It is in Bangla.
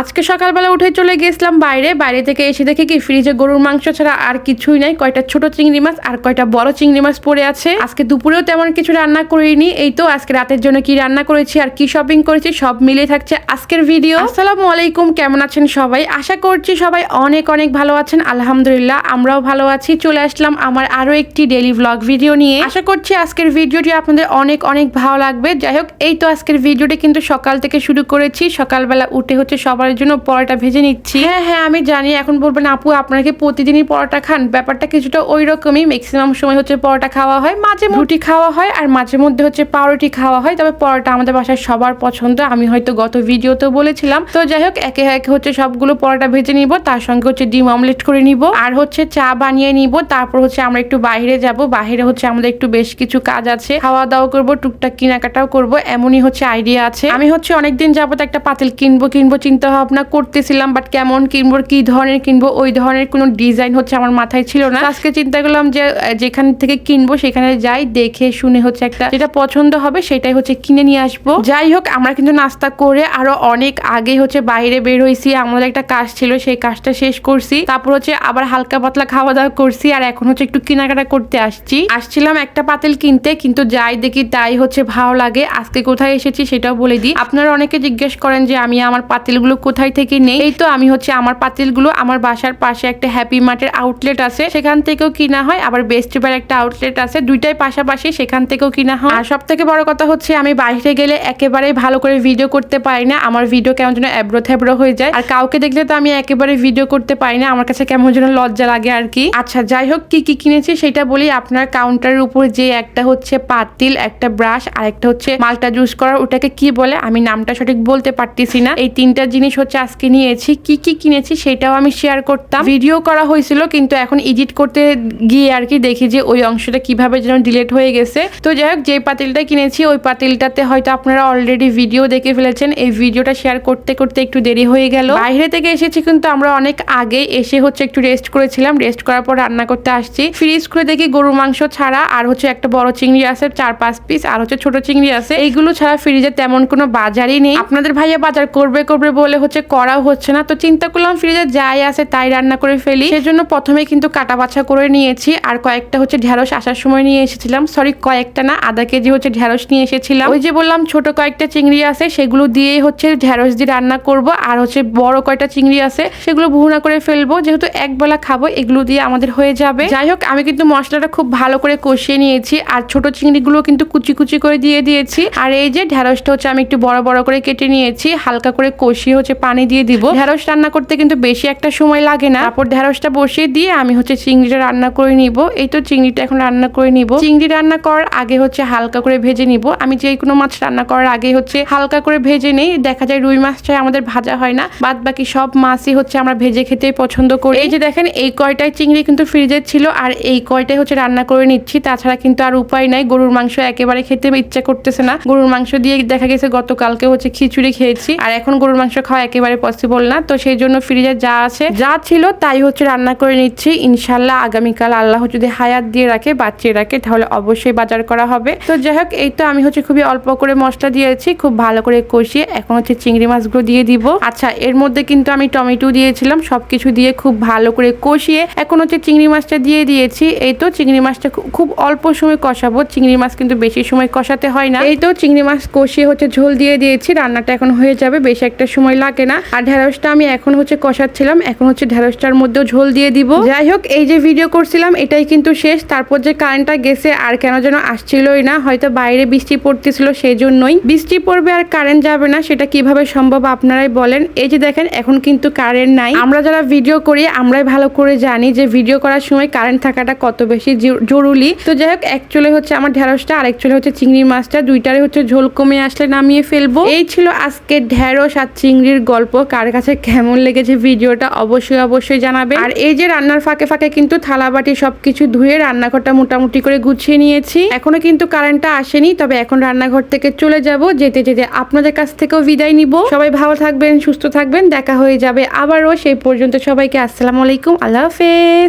আজকে সকালবেলা উঠে চলে গেছিলাম বাইরে। বাইরে থেকে এসে দেখে কি ফ্রিজে গরুর মাংস ছাড়া আর কিছুই নাই। কয়টা ছোট চিংড়ি মাছ আর কয়টা বড় চিংড়ি মাছ পড়ে আছে। আজকে দুপুরেও তেমন কিছু রান্না করিনি। এই তো আজকে রাতের জন্য কি রান্না করেছি আর কি শপিং করেছি সব মিলে থাকছে আজকের ভিডিও আসসালামু আলাইকুম, কেমন আছেন সবাই? আশা করছি সবাই অনেক অনেক ভালো আছেন। আলহামদুলিল্লাহ, আমরাও ভালো আছি। চলে আসলাম আমার আরও একটি ডেলি ভ্লগ ভিডিও নিয়ে। আশা করছি আজকের ভিডিওটি আপনাদের অনেক অনেক ভালো লাগবে। যাই হোক, এই তো আজকের ভিডিওটি কিন্তু সকাল থেকে শুরু করেছি। সকালবেলা উঠে হচ্ছে সবার জন্য পরোটা ভেজে নিচ্ছি। হ্যাঁ হ্যাঁ আমি জানি। এখন বলবেন আপু আপনারা কি প্রতিদিনই পরোটা খান? ব্যাপারটা কিছুটা ওই রকমই। ম্যাক্সিমাম সময় হচ্ছে পরোটা খাওয়া হয় মাঝে রুটি খাওয়া হয় আর মাঝে মধ্যে হচ্ছে পাউরুটি খাওয়া হয়। তবে পরোটা আমাদের বাসায় সবার পছন্দ। আমি হয়তো গত ভিডিওতেও বলেছিলাম। তো যাই হোক একে একে হচ্ছে সবগুলো পরোটা ভেজে নিব। তার সঙ্গে হচ্ছে ডিম অমলেট করে নিব। আর হচ্ছে চা বানিয়ে নিব। তারপর হচ্ছে আমরা একটু বাইরে যাব। বাইরে হচ্ছে আমাদের একটু বেশ কিছু কাজ আছে। খাওয়া দাওয়া করব টুকটাক কেনাকাটাও করব। এমনই হচ্ছে আইডিয়া আছে। আমি হচ্ছে অনেকদিন যাবত একটা পাতিল কিনবো কিনবো চিন্তা ভাবনা করতেছিলাম বাট কেমন কিনবো কি ধরনের কিনবো ওই ধরনের কোনো ডিজাইন হচ্ছে আমার মাথায় ছিল না। আজকে চিন্তা করলাম যে যেখান থেকে কিনবো সেখানে যাই দেখে শুনে হচ্ছে একটা যেটা পছন্দ হবে সেটাই হচ্ছে কিনে নিয়ে আসব। যাই হোক আমরা কিন্তু নাস্তা করে আরও অনেক আগে হচ্ছে বাইরে বের হয়েছি আমাদের একটা কাজ ছিল সেই কাজটা শেষ করছি। তারপর হচ্ছে আবার হালকা পাতলা খাওয়া দাওয়া করছি আর এখন হচ্ছে একটু কেনাকাটা করতে আসছি। আসছিলাম একটা পাতিল কিনতে কিন্তু যাই দেখি তাই হচ্ছে ভালো লাগে। আজকে কোথায় এসেছি সেটাও বলে দিই। আপনারা অনেকে জিজ্ঞেস করেন যে আমি আমার পাতিলগুলো কোথায় থেকে নেই? এই তো আমি হচ্ছে আমার পাতিলগুলো আমার বাসার পাশে একটা হ্যাপি মার্টের আউটলেট আছে। সেখান থেকেও কিনা হয়, আবার বেস্টবার একটা আউটলেট আছে। দুইটাই পাশাপাশি সেখান থেকেও কিনা হয়। আর সব থেকে বড় কথা হচ্ছে, আমি বাইরে গেলে একেবারেই ভালো করে ভিডিও করতে পারি না। আমার ভিডিও কেমন যেন এবড়ো থেবড়ো হয়ে যায়। আর কাউকে দেখলে তো আমি একেবারে ভিডিও করতে পারি না। আমার কাছে কেমন যেন লজ্জা লাগে আর কি। আচ্ছা যাই হোক, কি কি কিনেছি সেটা বলি। আপনার কাউন্টারের উপর যে একটা হচ্ছে পাতিল, একটা ব্রাশ আর একটা হচ্ছে মালটা জুস করার, ওটাকে কি বলে? আমি নামটা সঠিক বলতে পারতেছি না। এই তিনটা জিনিস হচ্ছে আজকে নিয়েছি, কি কি কিনেছি সেটাও আমি শেয়ার করতাম। ভিডিও করা হয়েছিল, কিন্তু এখন এডিট করতে গিয়ে আর কি দেখি যে ওই অংশটা কীভাবে যেন ডিলেট হয়ে গেছে। তো যাই হোক যে পাতিলটা কিনেছি, ওই পাতিলটাতে হয়তো আপনারা অলরেডি ভিডিও দেখে ফেলেছেন। এই ভিডিওটা শেয়ার করতে করতে একটু দেরি হয়ে গেল। বাইরে থেকে এসেছি কিন্তু আমরা অনেক আগে এসে হচ্ছে একটু রেস্ট করেছিলাম। রেস্ট করার পর রান্না করতে আসছি। ফ্রিজ খুলে দেখি গরুর মাংস ছাড়া আর হচ্ছে একটা বড় চিংড়ি আছে, চার, পাঁচ পিস আর হচ্ছে ছোট চিংড়ি আছে। এইগুলো ছাড়া ফ্রিজে তেমন কোনো বাজারই নেই। আপনাদের ভাইয়া বাজার করবে করবে বলে হচ্ছে, করাও হচ্ছে না। তো চিন্তা করলাম ফ্রিজে যাই আছে তাই রান্না করে ফেলি। সেজন্য প্রথমে কিন্তু কাটা বাছা করে নিয়েছি। আর কয়েকটা হচ্ছে ঢেঁড়স আসার সময় নিয়ে এসেছিলাম। সরি কয়েকটা না, আধা কেজি হচ্ছে ঢেঁড়স নিয়ে এসেছিলাম। ওই যে বললাম, ছোট কয়েকটা চিংড়ি আছে, সেগুলো দিয়ে হচ্ছে ঢেঁড়স দিয়ে রান্না করব। আর হচ্ছে বড় কয়টা চিংড়ি আছে, সেগুলো ভুনা করে ফেলব। যেহেতু একবেলা খাব, এগুলো দিয়ে আমাদের হয়ে যাবে। যাই হোক, আমি কিন্তু মশলাটা খুব ভালো করে কষিয়ে নিয়েছি। আর ছোট চিংড়িগুলো কিন্তু কুচি কুচি করে দিয়ে দিয়েছি। আর এই যে ঢেঁড়সটা হচ্ছে, আমি একটু বড় বড় করে কেটে নিয়েছি। হালকা করে কষিয়ে হচ্ছে পানি দিয়ে দিব। ঢেঁড়স রান্না করতে কিন্তু বেশি একটা সময় লাগে না। তারপর ঢেঁড়সটা বসিয়ে দিয়ে আমি হচ্ছে চিংড়িটা রান্না করে নিব। এই তো চিংড়িটা এখন রান্না করে নিব। চিংড়ি রান্না করার আগে হচ্ছে হালকা করে ভেজে নিব। আমি যে কোনো মাছ রান্না করার আগে হচ্ছে হালকা করে ভেজে নেই। দেখা যায় রুই মাছটাই আমাদের ভাজা হয় না। বাদ বাকি সব মাছই হচ্ছে আমরা ভেজে খেতেই পছন্দ করি। এই যে দেখেন এই কয়টাই চিংড়ি কিন্তু ফ্রিজে ছিল আর এই কয়টাই হচ্ছে রান্না করে নিচ্ছি। তাছাড়া কিন্তু আর উপায় নাই। গরুর মাংস একেবারে খেতে ইচ্ছা করতেছে না। গরুর মাংস দিয়ে দেখা গেছে গতকালকে হচ্ছে খিচুড়ি খেয়েছি। আর এখন গরুর মাংস খাওয়া একেবারে পসিবল না। তো সেই জন্য ফ্রিজে যা আছে, যা ছিল তাই হচ্ছে রান্না করে নিচ্ছি। ইনশাল্লাহ আগামীকাল আল্লাহ যদি হায়াত দিয়ে রাখে, বাঁচিয়ে রাখে, তাহলে অবশ্যই বাজার করা হবে। তো যাই হোক, এই তো আমি হচ্ছে খুবই অল্প করে মশলা দিয়েছি, খুব ভালো করে কষিয়ে এখন হচ্ছে চিংড়ি মাছগুলো দিয়ে দিব। আচ্ছা এর মধ্যে কিন্তু আমি টমেটো দিয়েছিলাম, সবকিছু দিয়ে খুব ভালো করে কষিয়ে এখন হচ্ছে চিংড়ি মাছটা দিয়ে দিয়েছি। এই তো চিংড়ি মাছটা খুব অল্প সময় কষাবো, চিংড়ি মাছ কিন্তু বেশি সময় কষাতে হয় না। এই তো চিংড়ি মাছ কষিয়ে হচ্ছে ঝোল দিয়ে দিয়েছি, রান্নাটা এখন হয়ে যাবে, বেশি একটা সময় না। আর ঢেঁড়সটা আমি এখন হচ্ছে কষাচ্ছিলাম। এখন হচ্ছে ঢেঁড়সটার মধ্যেও ঝোল দিয়ে দিব। যাই হোক, এই যে ভিডিও করছিলাম, এটাই কিন্তু শেষ। তারপর যে কারেন্টটা গেছে, আর কেন যেন আসছিলই না। হয়তো বাইরে বৃষ্টি পড়তেছিল সেই জন্যই বৃষ্টি পড়বে আর কারেন্ট যাবে না, সেটা কীভাবে সম্ভব আপনারাই বলেন। এই যে দেখেন, এখন কিন্তু কারেন্ট নাই। আমরা যারা ভিডিও করি, আমরাই ভালো করে জানি যে ভিডিও করার সময় কারেন্ট থাকাটা কত বেশি জরুরি। তো যাই হোক অ্যাকচুয়ালি হচ্ছে আমার ঢেঁড়সটা, আর অ্যাকচুয়ালি হচ্ছে চিংড়ি মাছটা দুইটারে হচ্ছে ঝোল কমে আসলে নামিয়ে ফেলব। এই ছিল আজকে ঢেঁড়স আর চিংড়ির গল্প, কার কাছে কেমন লেগেছে ভিডিওটা অবশ্যই অবশ্যই জানাবে। আর এই যে রান্নার ফাঁকে ফাঁকে কিন্তু থালা বাটি সবকিছু ধুয়ে রান্নাঘরটা মোটামুটি করে গুছিয়ে নিয়েছি। এখনও কিন্তু কারেন্টটা আসেনি, তবে এখন রান্নাঘর থেকে চলে যাব, যেতে যেতে আপনাদের কাছ থেকেও বিদায় নিব। সবাই ভালো থাকবেন, সুস্থ থাকবেন, দেখা হয়ে যাবে আবারও। সেই পর্যন্ত সবাইকে আসসালামু আলাইকুম, আল্লাহ হাফেজ।